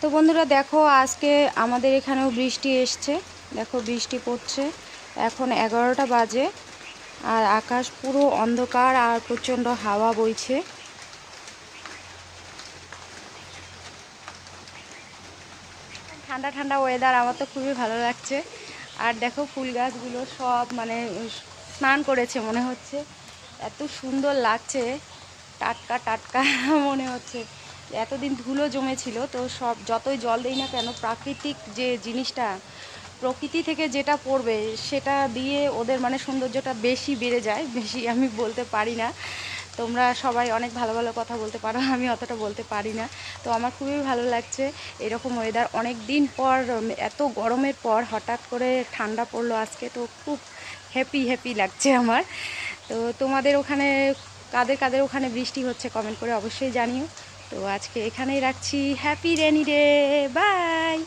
তো বন্ধুরা দেখো, আজকে আমাদের এখানেও বৃষ্টি এসছে। দেখো, বৃষ্টি পড়ছে। এখন এগারোটা বাজে আর আকাশ পুরো অন্ধকার আর প্রচণ্ড হাওয়া বইছে। ঠান্ডা ঠান্ডা ওয়েদার আমার তো খুবই ভালো লাগছে। আর দেখো, ফুল গাছগুলো সব মানে স্নান করেছে মনে হচ্ছে। এত সুন্দর লাগছে। টাটকা টাটকা মনে হচ্ছে। এতদিন ধুলো জমেছিল, তো সব যতই জল দেই না কেন, প্রাকৃতিক যে জিনিসটা, প্রকৃতি থেকে যেটা পড়বে, সেটা দিয়ে ওদের মানে সৌন্দর্যটা বেশি বেড়ে যায়, বেশি আমি বলতে পারি না। তোমরা সবাই অনেক ভালো ভালো কথা বলতে পারো, আমি অতটা বলতে পারি না। তো আমার খুবই ভালো লাগছে এরকম ওয়েদার অনেক দিন পর, এত গরমের পর হঠাৎ করে ঠান্ডা পড়ল আজকে, তো খুব হ্যাপি হ্যাপি লাগছে আমার। তো তোমাদের ওখানে, কাদের কাদের ওখানে বৃষ্টি হচ্ছে কমেন্ট করে অবশ্যই জানিও। তো আজকে এখানেই রাখছি। Happy rainy day by